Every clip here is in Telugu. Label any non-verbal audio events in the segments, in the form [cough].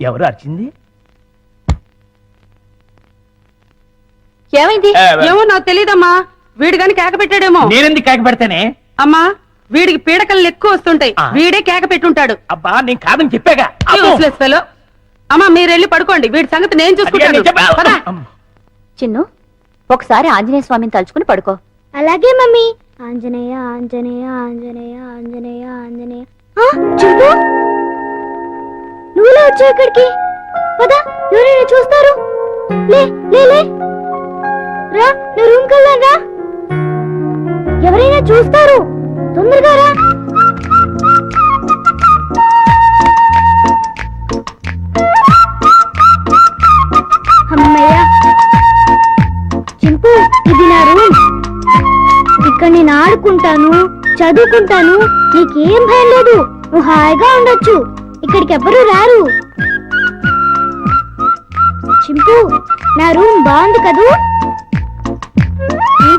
ఎవరు అరిచింది? ఏమైంది? ఏమో నాకు తెలియదమ్మా వీడు గాని కేక పెట్టాడేమో. నేనెందుకు కాకి పెడతానే? అమ్మా వీడికి పీడకలు ఎక్కువ వస్తుంటాయి. వీడే కేక పెట్టుంటాడు. అబ్బా నేను కాదని చెప్పాగా. అమ్మా మీరు వెళ్ళి పడుకోండి. వీడి సంగతి నేను చూసుకుంటాను. చిన్ను ఒకసారి ఆంజనేయ స్వామిని తలుచుకుని పడుకో. అలాగే మమ్మీ. ఆంజనేయ ఆంజనేయ ఆంజనేయ ఆంజనేయ ఆంజనేయ. నువ్వులే వచ్చావు ఇక్కడికి? పదా ఎవరైనా చూస్తారు? లే లే లే. రా నా రూమ్ కల్లా రా. ఎవరైనా చూస్తారు? తొందరగా రా. చింపు ఇది నా రూమ్. ఇక్కడ నేను ఆడుకుంటాను చదువుకుంటాను నీకేం భయం లేదు. నువ్వు హాయిగా ఉండొచ్చు. ఇక్కడికి ఎవ్వరూ రారు. చింపు నా రూమ్ బాగుంది కదూ?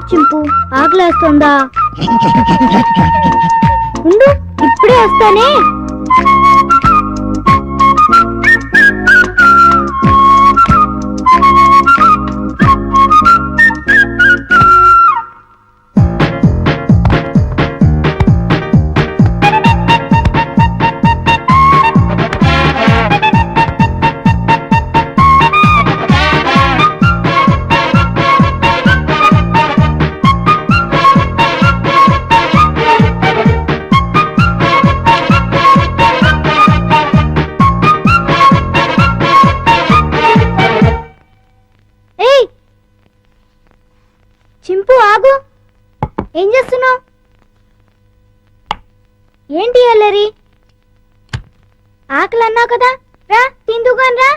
చింపు ఆకలేస్తుందా? ఉండు ఇప్పుడే వస్తానే. అన్నావు కదా? రా తిందుగాని రా.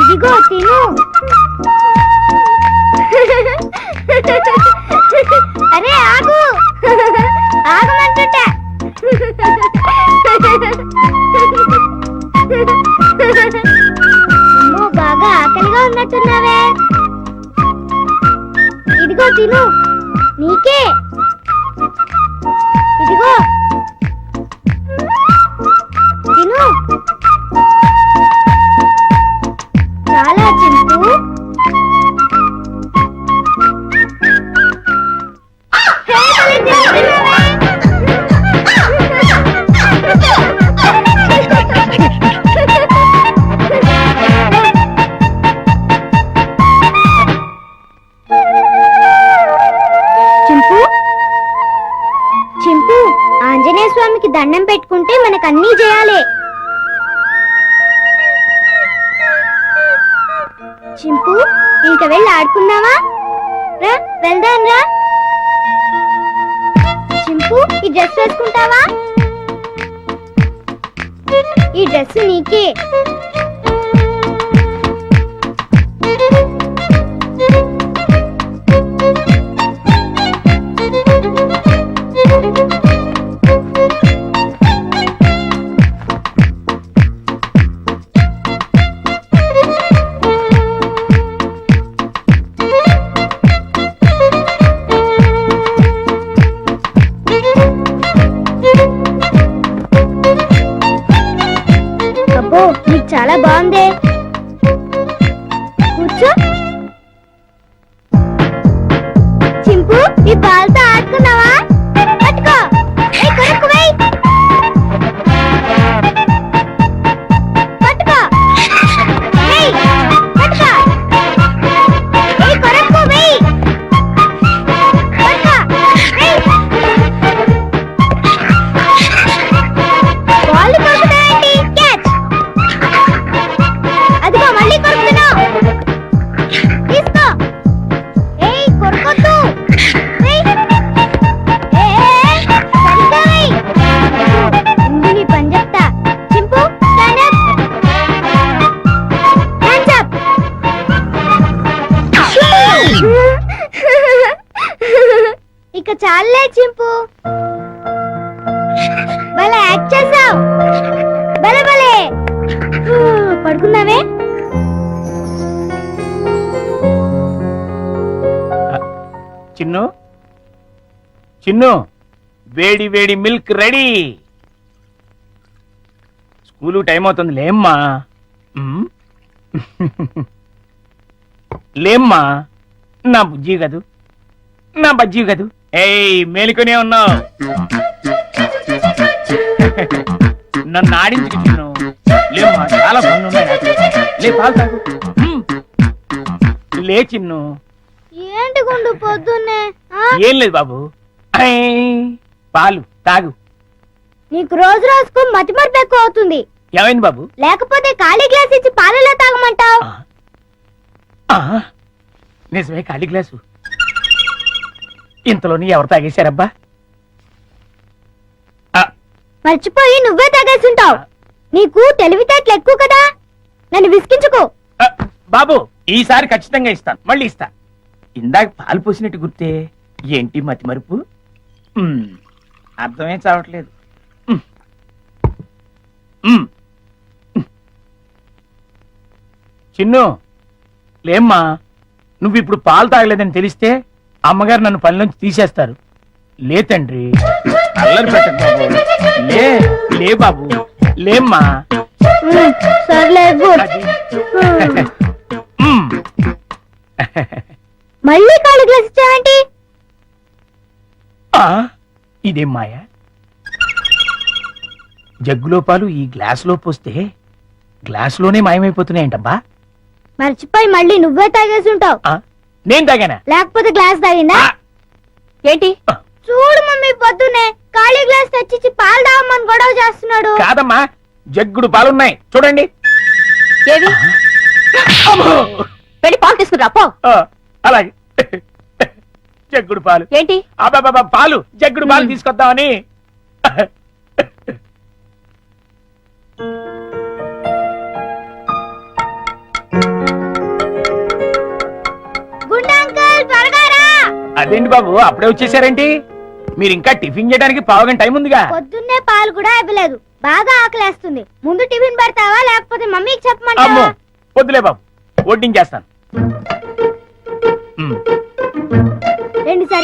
ఇదిగో తిను. అరే ఆగు. ఆగమంటుంటా. అమ్మో బాగా ఆకలిగా ఉన్నట్టున్నావే. ఇదిగో తిను. నీకే. అన్నీ చేయాలి. చింపు ఇంక వెళ్ళి ఆడుకుందామా రా వెళ్దాం రా. చింపు ఈ డ్రెస్ వేసుకుంటావా? ఈ డ్రెస్ నీకే. నీకు చాలా బాగుందే. కూర్చో. చింపు ఈ బాల్తో చిన్ను? చిన్ను వేడి వేడి మిల్క్ రెడీ. స్కూలు టైం అవుతుంది లేమ్మా. [laughs] లేమ్మా. నా బుజ్జి కదూ? నా బజ్జి కదూ? ఏయ్ మేలుకొనే ఉన్నావు. [laughs] నన్ను ఆడించుకు చిన్ను. లేమ్మా చాలా పనులు ఉన్నాయి లే పాలు తాగు. లే చిన్ను. ఏంటి గుండు పొద్దున్నే? ఏం లేదు బాబు. పాలు తాగు. నీకు రోజు రోజుకు మతి మరపు ఎక్కువ అవుతుంది. ఏమైంది బాబు? లేకపోతే ఖాళీ గ్లాస్ ఇచ్చి పాలలో తాగమంటావు? నిజమే ఖాళీ గ్లాసు. ఇంతలోని ఎవరు తాగేశారబ్బా? మర్చిపోయి నువ్వే తాగేసుంటావు. నీకు తెలివితేటలు ఎక్కువ కదా. నన్ను విసిగించుకో. బాబు ఈసారి ఖచ్చితంగా ఇస్తాను. మళ్ళీ ఇస్తా. ఇందాక పాలు పోసినట్టు గుర్తే ఏంటి మతి మరుపు అర్థమే చావట్లేదు. చిన్ను లేమ్మా నువ్వు ఇప్పుడు పాలు తాగలేదని తెలిస్తే అమ్మగారు నన్ను పని నుంచి తీసేస్తారు లే తండ్రి అల్లరి పెట్టకు బాబు లే లే బాబు లేమ్మా సర్లే గుడ్. అది. ఉమ్. [laughs] మళ్ళీ ఖాళీ గ్లాస్ ఇచ్చావేంటి? ఆ, ఇదేం మాయ? జగ్గులో పాలు ఈ గ్లాసులో పోస్తే గ్లాసులోనే మాయమైపోతున్నాయంటబ్బా. మర్చిపోయి మళ్ళీ నువ్వే తాగేసుంటావు ఆ, నేను తాగానా? లేకపోతే గ్లాస్ తాగిందా? ఏంటి? చూడు మమ్మీ పొద్దున్నే ఖాళీ గ్లాస్ తెచ్చిచ్చి పాలు తాగమని గొడవ చేస్తున్నాడు. కాదమ్మా జగ్గుడు పాలున్నాయి. చూడండి. ఏవి! వెళ్ళి పాలు తీసుకురా పో. అలాగే. జగ్గుడు పాలు. ఏంటి? అబ్బాబా పాలు. జగ్గుడు పాలు తీసుకొద్దామని. అదేంటి బాబు అప్పుడే వచ్చేసారేంటి? మీరు ఇంకా టిఫిన్ చేయడానికి పావుగంట టైం ఉందిగా. పొద్దున్నే పాలు కూడా ఇవ్వలేదు. బాగా ఆకలేస్తుంది. ముందు టిఫిన్ పెడతావా లేకపోతే మమ్మీకి చెప్పమంటావా? వద్దులే బాబు వడ్డించేస్తాను.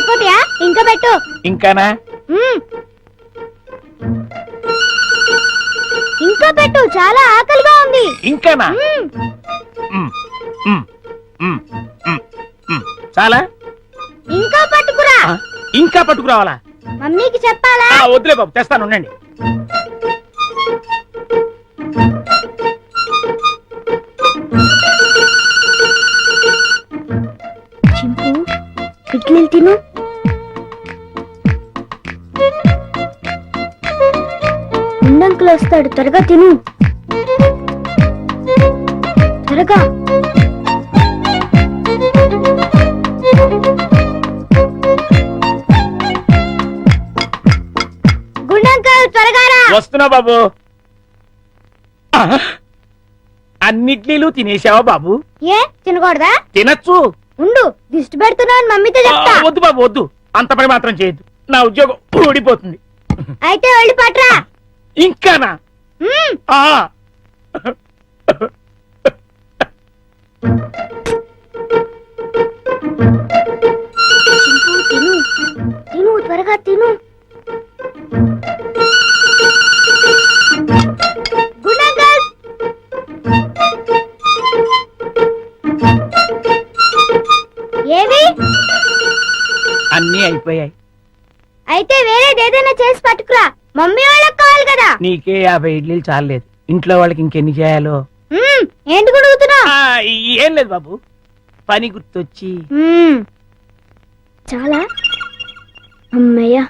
సరిపోతాయా ఇంకా పెట్టు. ఇంకానా. ఇంకా పెట్టు చాలా ఆకలిగా ఉంది. ఇంకానా. చాలా? ఇంకా పట్టుకురా. ఇంకా పట్టుకురావాలా? మమ్మీకి చెప్పాలా? వద్దులే బాబు తెస్తాను ఉండండి. చింపు ఇడ్లీలు తిను. ఉండంకులు వస్తాడు. త్వరగా తిను. త్వరగా. గుండంకల్ త్వరగా రా. వస్తున్నా బాబు. అన్నిట్లీలు తినేసావా బాబు? ఏ తినకూడదా? తినచ్చు. ఉండు దిష్టి పెడుతున్నాను మమ్మీతో చెప్తా. వద్దు బాబు వద్దు. అంత పని మాత్రం చేయొద్దు. నా ఉద్యోగం ఊడిపోతుంది. అయితే వెళ్ళి పట్రా. ఇంకానా. ఆ. తిను. తిను త్వరగా తిను. ఏవి? అన్నీ అయిపోయాయి. అయితే వేరేది ఏదైనా చేసి పట్టుకురా. మమ్మీ వాళ్ళకి కావాలి కదా? నీకే యాభై ఇడ్లీలు చాలలేదు. ఇంట్లో వాళ్ళకి ఇంకెన్ని చేయాలో? ఏంటి గుడుగుతున్నా ఆ, ఏం లేదు బాబు. పని గుర్తొచ్చి. చాలా? అమ్మయ్యా.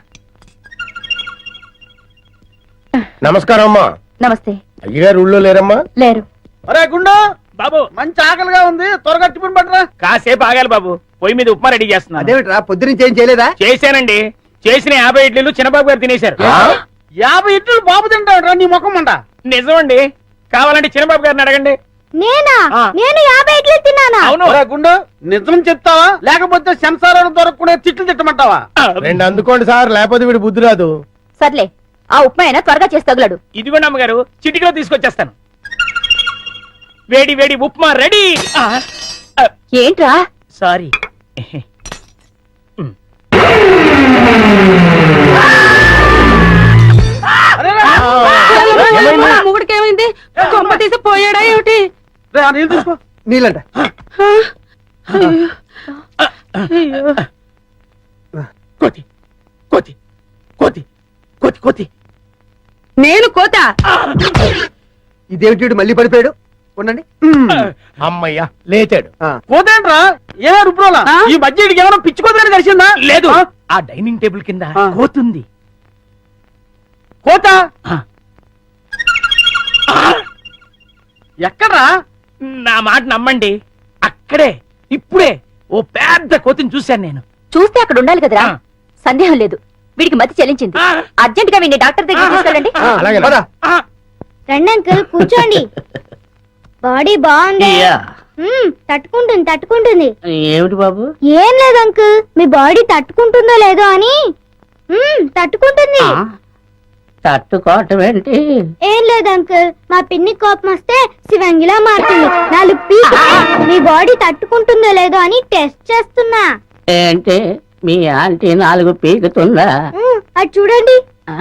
నమస్కారం అమ్మా. నమస్తే. అయ్యగారు ఊళ్ళో లేరమ్మా? లేరు. అరే గుండు! బాబు మంచి ఆకలిగా ఉంది. త్వరగా టిఫిన్ పట్టరా. కాసేపు ఆగాలి బాబు. పొయ్యి మీద ఉప్మా రెడీ చేస్తున్నా అదేమిట్రా? పొద్దునుంచి ఏం చేయలేదా? చేశానండి. చేసిన యాభై ఇడ్లీలు చిన్నబాబు గారు తినేశారు? యాభై ఇడ్లు బాబు తింటాడురా నీ ముఖం అంట నిజమండి. కావాలంటే చిన్నబాబు గారిని అడగండి. నేనా. నేను యాభై ఇడ్లీ తిన్నానా? అవును. గుండు నిజం చెప్తావా? లేకపోతే సెన్సార్ దొరకకుండా తిట్లు తిట్టమంటావా? రెండు అందుకోండి సార్ లేకపోతే వీడు బుద్ధి రాదు. సర్లే ఆ ఉప్మా అయినా త్వరగా చేసి తగులడు. ఇదిగోండి అమ్మగారు చిటికలో తీసుకొచ్చేస్తాను. వేడి వేడి ఉప్మా రెడీ. ఏంట్రా? సారీ. [laughs] ఏమైంది? కొంప తీసి పోయాడా ఏమిటి? నీళ్ళంట. కోతి కోతి కోతి కోతి కోతి. నేను కోత? ఇదేమిటి మళ్ళీ పడిపోయాడు? ఉండండి. అమ్మయ్యా లేచాడు. ఆ, పోతేంట్రా ఏ రుబ్రోలా? ఈ బడ్జెట్కి ఏమైనా పిచ్చుకోదని కలిసిందా? లేదు. ఆ? డైనింగ్ టేబుల్ కింద. కోతుంది. కోత? ఎక్కడ్రా? నా మాట నమ్మండి. అక్కడే ఇప్పుడే ఓ పెద్ద కోతిని చూశాను నేను. చూస్తే అక్కడ ఉండాలి కదరా. సందేహం లేదు. వీడికి మతి చెల్లించింది. అర్జెంట్గా వీడిని డాక్టర్ దగ్గర తీసుకెళ్ళండి. రండి అంకుల్ కూర్చోండి. బాడీ బాగుంది. తట్టుకుంటుంది తట్టుకుంటుంది. ఏమిటి బాబు? ఏం లేదు అంకుల్ మీ బాడీ తట్టుకుంటుందో లేదో అని. తట్టుకుంటుంది. తట్టుకోవటం ఏంటి? ఏం లేదు అంకుల్. మా పిన్ని కోపం వస్తే శివంగిలా మారుతుంది. నాలుగు పీకి మీ బాడీ తట్టుకుంటుందో లేదో అని టెస్ట్ చేస్తున్నా. ఏంటి? మీ ఆంటీ నాలుగు పీకుతుందా? అది చూడండి. ఆ.